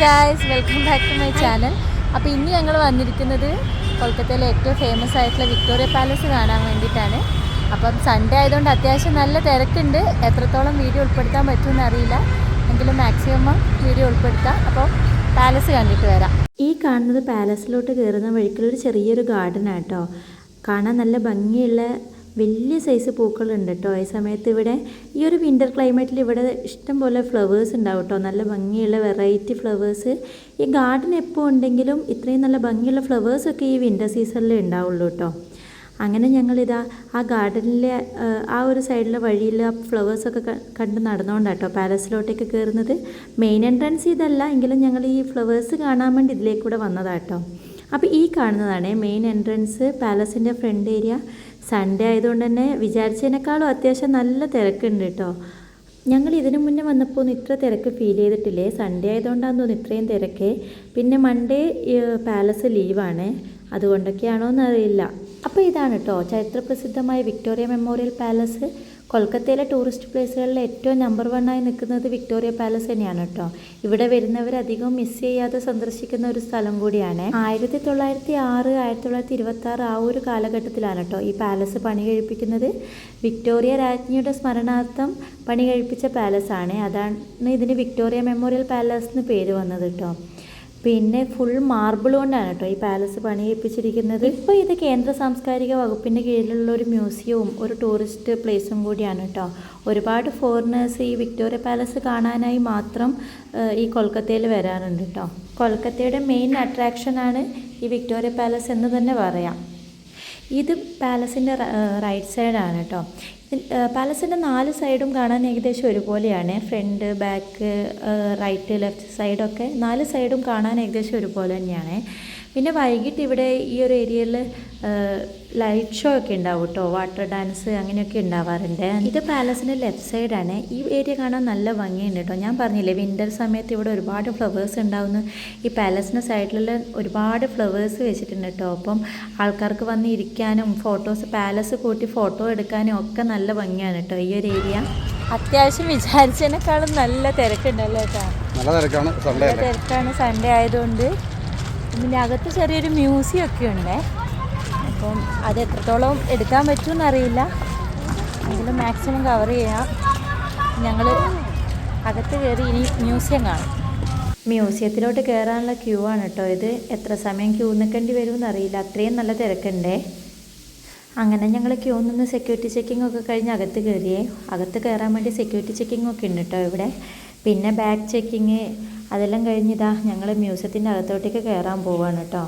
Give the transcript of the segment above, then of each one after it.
Guys welcome back to my channel അപ്പോൾ ഇന്ന് ഞങ്ങൾ വന്നിരിക്കുന്നത് കൊൽക്കത്തയിലെ ഏറ്റവും ഫേമസ് ആയിട്ടുള്ള വിക്ടോറിയ പാലസ് കാണാൻ വേണ്ടിയിട്ടാണ്. അപ്പം സൺഡേ ആയതുകൊണ്ട് അത്യാവശ്യം നല്ല തിരക്കുണ്ട്. എത്രത്തോളം വീഡിയോ ഉൾപ്പെടുത്താൻ പറ്റുമെന്ന് അറിയില്ല. എങ്കിലും മാക്സിമം വീഡിയോ ഉൾപ്പെടുത്താം. അപ്പോൾ പാലസ് കണ്ടിട്ട് വരാം. ഈ കാണുന്നത് പാലസിലോട്ട് കയറുന്ന വഴിക്കുള്ളൊരു ചെറിയൊരു ഗാർഡൻ ആട്ടോ. കാണാൻ നല്ല ഭംഗിയുള്ള വലിയ സൈസ് പൂക്കളുണ്ട് കേട്ടോ ഈ സമയത്ത് ഇവിടെ ഈ ഒരു വിന്റർ ക്ലൈമറ്റിൽ ഇവിടെ ഇഷ്ടം പോലെ ഫ്ലവേഴ്സ് ഉണ്ടാവും കേട്ടോ നല്ല ഭംഗിയുള്ള വെറൈറ്റി ഫ്ലവേഴ്സ് ഈ ഗാർഡൻ എപ്പോൾ ഉണ്ടെങ്കിലും ഇത്രയും നല്ല ഭംഗിയുള്ള ഫ്ലവേഴ്സൊക്കെ ഈ വിന്റർ സീസണിൽ ഉണ്ടാവുള്ളൂ കേട്ടോ അങ്ങനെ ഞങ്ങളിതാ ആ ഗാർഡനിലെ ആ, ഒരു സൈഡിലെ വഴിയിൽ ആ ഫ്ലവേഴ്സൊക്കെ കണ്ട് നടന്നുകൊണ്ടാണ് കേട്ടോ പാലസിലോട്ടേക്ക് കയറുന്നത് മെയിൻ എൻട്രൻസ് ഇതല്ല എങ്കിലും ഞങ്ങൾ ഈ ഫ്ലവേഴ്സ് കാണാൻ വേണ്ടി ഇതിലേക്കൂടെ വന്നതാട്ടോ അപ്പോൾ ഈ കാണുന്നതാണ് മെയിൻ എൻട്രൻസ് പാലസിന്റെ ഫ്രണ്ട് ഏരിയ സൺഡേ ആയതുകൊണ്ട് തന്നെ വിചാരിച്ചതിനേക്കാളും അത്യാവശ്യം നല്ല തിരക്കുണ്ട് കേട്ടോ ഞങ്ങൾ ഇതിനു മുന്നേ വന്നപ്പോൾ ഒന്നും ഇത്ര തിരക്ക് ഫീൽ ചെയ്തിട്ടില്ലേ? സൺഡേ ആയതുകൊണ്ടാന്ന് തോന്നുന്നു ഇത്രയും തിരക്ക്. പിന്നെ മൺഡേ പാലസ് ലീവാണ് അതുകൊണ്ടൊക്കെയാണോ എന്നറിയില്ല അപ്പോൾ ഇതാണ് കേട്ടോ ചരിത്രപ്രസിദ്ധമായ വിക്ടോറിയ മെമ്മോറിയൽ പാലസ് കൊൽക്കത്തയിലെ ടൂറിസ്റ്റ് പ്ലേസുകളിൽ ഏറ്റവും നമ്പർ വണ്ണായി നിൽക്കുന്നത് വിക്ടോറിയ പാലസ് തന്നെയാണ് കേട്ടോ ഇവിടെ വരുന്നവർ അധികം മിസ് ചെയ്യാതെ സന്ദർശിക്കുന്ന ഒരു സ്ഥലം കൂടിയാണ്. ആയിരത്തി തൊള്ളായിരത്തി ആറ് ആയിരത്തി തൊള്ളായിരത്തി ഇരുപത്തി ആറ് ആ ഒരു കാലഘട്ടത്തിലാണ് കേട്ടോ ഈ പാലസ് പണി കഴിപ്പിക്കുന്നത്. വിക്ടോറിയ രാജ്ഞിയുടെ സ്മരണാർത്ഥം പണി കഴിപ്പിച്ച ആണ്. അതാണ് ഇതിന് വിക്ടോറിയ മെമ്മോറിയൽ പാലസ് എന്ന് പേര് വന്നത് കേട്ടോ പിന്നെ ഫുൾ മാർബിൾ കൊണ്ടാണ് കേട്ടോ ഈ പാലസ് പണിയിപ്പിച്ചിരിക്കുന്നത്. ഇപ്പോൾ ഇത് കേന്ദ്ര സാംസ്കാരിക വകുപ്പിന്റെ കീഴിലുള്ള ഒരു മ്യൂസിയവും ഒരു ടൂറിസ്റ്റ് പ്ലേസും കൂടിയാണ് കേട്ടോ. ഒരുപാട് ഫോറിനേഴ്സ് ഈ വിക്ടോറിയ പാലസ് കാണാനായി മാത്രം ഈ കൊൽക്കത്തയിൽ വരാറുണ്ട് കേട്ടോ. കൊൽക്കത്തയുടെ മെയിൻ അട്രാക്ഷനാണ് ഈ വിക്ടോറിയ പാലസ് എന്ന് തന്നെ പറയാം. ഇത് പാലസിന്റെ റൈറ്റ് സൈഡാണ് കേട്ടോ. പാലസിന്റെ നാല് സൈഡും കാണാൻ ഏകദേശം ഒരുപോലെയാണ്. ഫ്രണ്ട് ബാക്ക് റൈറ്റ് ലെഫ്റ്റ് സൈഡൊക്കെ നാല് സൈഡും കാണാൻ ഏകദേശം ഒരുപോലെ തന്നെയാണ്. പിന്നെ വൈകിട്ട് ഇവിടെ ഈ ഒരു ഏരിയയിൽ ലൈറ്റ് ഷോ ഒക്കെ ഉണ്ടാവും കേട്ടോ വാട്ടർ ഡാൻസ് അങ്ങനെയൊക്കെ ഉണ്ടാവാറുണ്ട്. ഇത് പാലസിന്റെ ലെഫ്റ്റ് സൈഡാണ് ഈ ഏരിയ കാണാൻ നല്ല ഭംഗിയുണ്ട് കേട്ടോ ഞാൻ പറഞ്ഞില്ലേ വിന്റർ സമയത്ത് ഇവിടെ ഒരുപാട് ഫ്ലവേഴ്സ് ഉണ്ടാവുന്നു. ഈ പാലസിന്റെ സൈഡിലുള്ള ഒരുപാട് ഫ്ലവേഴ്സ് വെച്ചിട്ടുണ്ട് കേട്ടോ അപ്പം ആൾക്കാർക്ക് വന്ന് ഇരിക്കാനും ഫോട്ടോസ് പാലസ് കൂട്ടി ഫോട്ടോ എടുക്കാനും ഒക്കെ നല്ല ഭംഗിയാണ് കേട്ടോ. ഈ ഒരു ഏരിയ അത്യാവശ്യം വിചാരിച്ചതിനേക്കാളും നല്ല തിരക്കുണ്ടല്ലോ കേട്ടോ. നല്ല തിരക്കാണ് സൺഡേ അല്ലേ? തിരക്കാണ് സൺഡേ ആയതുകൊണ്ട്. ഇതിന്റെ അകത്ത് ചെറിയൊരു മ്യൂസിയം ഒക്കെ ഉണ്ട്. അപ്പം അത് എത്രത്തോളം എടുക്കാൻ പറ്റുമെന്ന് അറിയില്ല. എങ്കിലും മാക്സിമം കവർ ചെയ്യാം. ഞങ്ങൾ അകത്ത് കയറി ഇനി മ്യൂസിയം കാണും. മ്യൂസിയത്തിലോട്ട് കയറാനുള്ള ക്യൂ ആണ് കേട്ടോ ഇത്. എത്ര സമയം ക്യൂ നിൽക്കേണ്ടി വരുമെന്ന് അറിയില്ല. അത്രയും നല്ല തിരക്കുണ്ടേ. അങ്ങനെ ഞങ്ങൾ ക്യൂ നിന്ന് സെക്യൂരിറ്റി ചെക്കിംഗ് ഒക്കെ കഴിഞ്ഞ് അകത്ത് കയറിയേ. അകത്ത് കയറാൻ വേണ്ടി സെക്യൂരിറ്റി ചെക്കിംഗ് ഒക്കെ ഉണ്ട് കേട്ടോ ഇവിടെ. പിന്നെ ബാഗ് ചെക്കിങ് അതെല്ലാം കഴിഞ്ഞിതാ ഞങ്ങൾ മ്യൂസിയത്തിന്റെ അകത്തോട്ടേക്ക് കയറാൻ പോവാണ് കേട്ടോ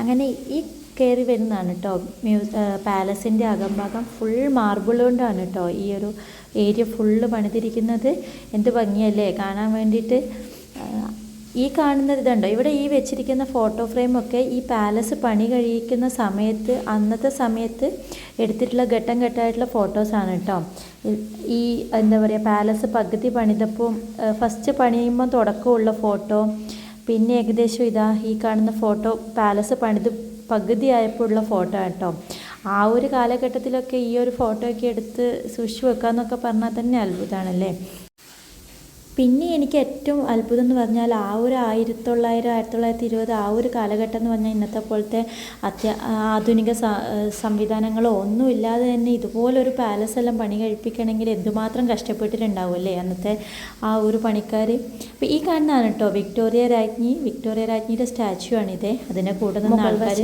അങ്ങനെ ഈ കയറി വരുന്നതാണ് കേട്ടോ മ്യൂ പാലസിന്റെ അകംഭാഗം ഫുൾ മാർബിൾ കൊണ്ടാണ് കേട്ടോ ഈ ഒരു ഏരിയ ഫുള്ള് പണിതിരിക്കുന്നത്. എന്ത് ഭംഗിയല്ലേ? കാണാൻ വേണ്ടിയിട്ട് ഈ കാണുന്നത് ഇതുണ്ടോ? ഇവിടെ ഈ വെച്ചിരിക്കുന്ന ഫോട്ടോ ഫ്രെയിമൊക്കെ ഈ പാലസ് പണി കഴിയിക്കുന്ന സമയത്ത് അന്നത്തെ സമയത്ത് എടുത്തിട്ടുള്ള ഘട്ടം ഘട്ടമായിട്ടുള്ള ഫോട്ടോസാണ് കേട്ടോ ഈ- എന്താ പറയുക പാലസ് പകുതി പണിതപ്പോൾ ഫസ്റ്റ് പണിയുമ്പോൾ തുടക്കമുള്ള ഫോട്ടോ പിന്നെ ഏകദേശം ഇതാ ഈ കാണുന്ന ഫോട്ടോ പാലസ് പണിത് പകുതിയായപ്പോൾ ഉള്ള ഫോട്ടോ കേട്ടോ ആ ഒരു കാലഘട്ടത്തിലൊക്കെ ഈ ഒരു ഫോട്ടോ ഒക്കെ എടുത്ത് സൂക്ഷിച്ചു വെക്കുക എന്നൊക്കെ പറഞ്ഞാൽ തന്നെ അത്ഭുതമാണല്ലേ പിന്നെ എനിക്ക് ഏറ്റവും അത്ഭുതം എന്ന് പറഞ്ഞാൽ ആ ഒരു ആയിരത്തി തൊള്ളായിരം ആയിരത്തി തൊള്ളായിരത്തി ഇരുപത് ആ ഒരു കാലഘട്ടം എന്ന് പറഞ്ഞാൽ ഇന്നത്തെ പോലത്തെ അത്യ ആധുനിക സംവിധാനങ്ങളോ ഒന്നും ഇല്ലാതെ തന്നെ ഇതുപോലൊരു പാലസ് എല്ലാം പണി കഴിപ്പിക്കണമെങ്കിൽ എന്തുമാത്രം കഷ്ടപ്പെട്ടിട്ടുണ്ടാവും അല്ലേ അന്നത്തെ ആ ഒരു പണിക്കാർ അപ്പോൾ ഈ കാണുന്നതാണ് കേട്ടോ വിക്ടോറിയ രാജ്ഞി വിക്ടോറിയ രാജ്ഞിയുടെ സ്റ്റാച്യു ആണിത് അതിനെ കൂടെ നിന്ന് ആൾക്കാർ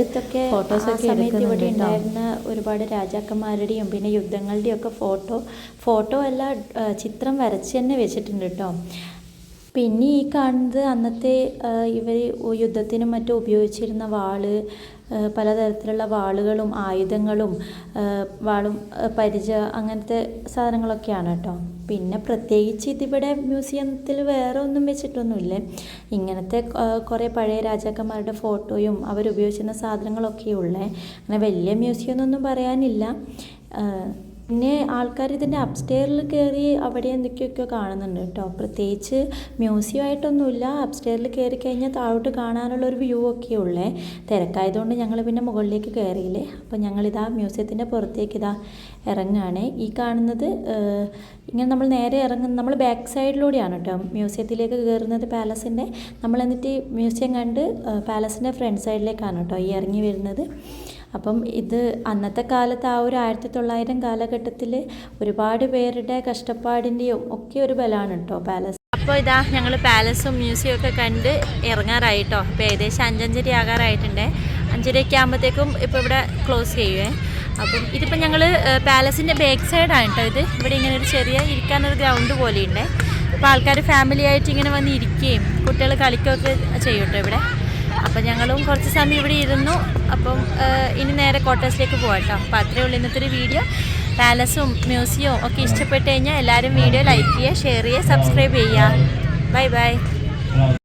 ഫോട്ടോസൊക്കെ ഇവിടെ ഉണ്ടായിരുന്ന ഒരുപാട് രാജാക്കന്മാരുടെയും പിന്നെ യുദ്ധങ്ങളുടെയും ഒക്കെ ഫോട്ടോ ഫോട്ടോ അല്ല ചിത്രം വരച്ച് തന്നെ വെച്ചിട്ടുണ്ട് കേട്ടോ പിന്നെ ഈ കാണുന്നത് അന്നത്തെ ഇവർ യുദ്ധത്തിനും മറ്റും ഉപയോഗിച്ചിരുന്ന വാൾ പലതരത്തിലുള്ള വാളുകളും ആയുധങ്ങളും വാളും പരിച അങ്ങനത്തെ സാധനങ്ങളൊക്കെയാണ് കേട്ടോ. പിന്നെ പ്രത്യേകിച്ച് ഇതിവിടെ മ്യൂസിയത്തിൽ വേറെ ഒന്നും വെച്ചിട്ടൊന്നുമില്ല. ഇങ്ങനത്തെ കുറേ പഴയ രാജാക്കന്മാരുടെ ഫോട്ടോയും അവരുപയോഗിച്ചിരുന്ന സാധനങ്ങളൊക്കെ ഉള്ളേ അങ്ങനെ വലിയ മ്യൂസിയം എന്നൊന്നും പറയാനില്ല. പിന്നെ ആൾക്കാർ ഇതിന്റെ അപ്സ്റ്റെയറിൽ കയറി അവിടെ എന്തൊക്കെയൊക്കെ കാണുന്നുണ്ട് കേട്ടോ. പ്രത്യേകിച്ച് മ്യൂസിയം ആയിട്ടൊന്നുമില്ല അപ്സ്റ്റെയറിൽ കയറി കഴിഞ്ഞാൽ താഴോട്ട് കാണാനുള്ള ഒരു വ്യൂ ഒക്കെ ഉള്ളേ. തിരക്കായതുകൊണ്ട് ഞങ്ങൾ പിന്നെ മുകളിലേക്ക് കയറിയില്ലേ അപ്പോൾ ഞങ്ങളിതാ മ്യൂസിയത്തിന്റെ പുറത്തേക്ക് ഇതാ ഇറങ്ങുകയാണ് ഈ കാണുന്നത് ഇങ്ങനെ നമ്മൾ നേരെ ഇറങ്ങുന്ന നമ്മൾ ബാക്ക് സൈഡിലൂടെയാണ് കേട്ടോ മ്യൂസിയത്തിലേക്ക് കയറുന്നത് പാലസിന്റെ നമ്മൾ എന്നിട്ട് മ്യൂസിയം കണ്ട് പാലസിന്റെ ഫ്രണ്ട് സൈഡിലേക്കാണ് കേട്ടോ ഈ ഇറങ്ങി വരുന്നത്. അപ്പം ഇത് അന്നത്തെ കാലത്ത് ആ ഒരു ആയിരത്തി തൊള്ളായിരം കാലഘട്ടത്തിൽ ഒരുപാട് പേരുടെ കഷ്ടപ്പാടിന്റെയും ഒക്കെ ഒരു ബലമാണ് കേട്ടോ പാലസ്. അപ്പോൾ ഇതാ ഞങ്ങൾ പാലസും മ്യൂസിയം ഒക്കെ കണ്ട് ഇറങ്ങാറായിട്ടോ. അപ്പോൾ ഏകദേശം അഞ്ചഞ്ചര ആകാറായിട്ടുണ്ട്. അഞ്ചരയൊക്കെ ആകുമ്പോഴത്തേക്കും ഇപ്പോൾ ഇവിടെ ക്ലോസ് ചെയ്യുവേ. അപ്പം ഇതിപ്പോൾ ഞങ്ങൾ പാലസിന്റെ ബാക്ക് സൈഡാണ് കേട്ടോ ഇത്. ഇവിടെ ഇങ്ങനെ ഒരു ചെറിയ ഇരിക്കാനൊരു ഗ്രൗണ്ട് പോലെയുണ്ട്. അപ്പോൾ ആൾക്കാർ ഫാമിലി ആയിട്ട് ഇങ്ങനെ വന്ന് ഇരിക്കുകയും കുട്ടികൾ കളിക്കുകയൊക്കെ ചെയ്യും കേട്ടോ ഇവിടെ. അപ്പം ഞങ്ങളും കുറച്ച് സമയം ഇവിടെ ഇരുന്നു. അപ്പം ഇനി നേരെ ക്വാർട്ടേഴ്സിലേക്ക് പോകാം കേട്ടോ. അപ്പോൾ അത്രയേ ഉള്ളൂ ഇന്നത്തെ ഒരു വീഡിയോ പാലസും മ്യൂസിയവും ഒക്കെ ഇഷ്ടപ്പെട്ട് കഴിഞ്ഞാൽ എല്ലാവരും വീഡിയോ ലൈക്ക് ചെയ്യുക ഷെയർ ചെയ്യുക സബ്സ്ക്രൈബ് ചെയ്യുക. Bye bye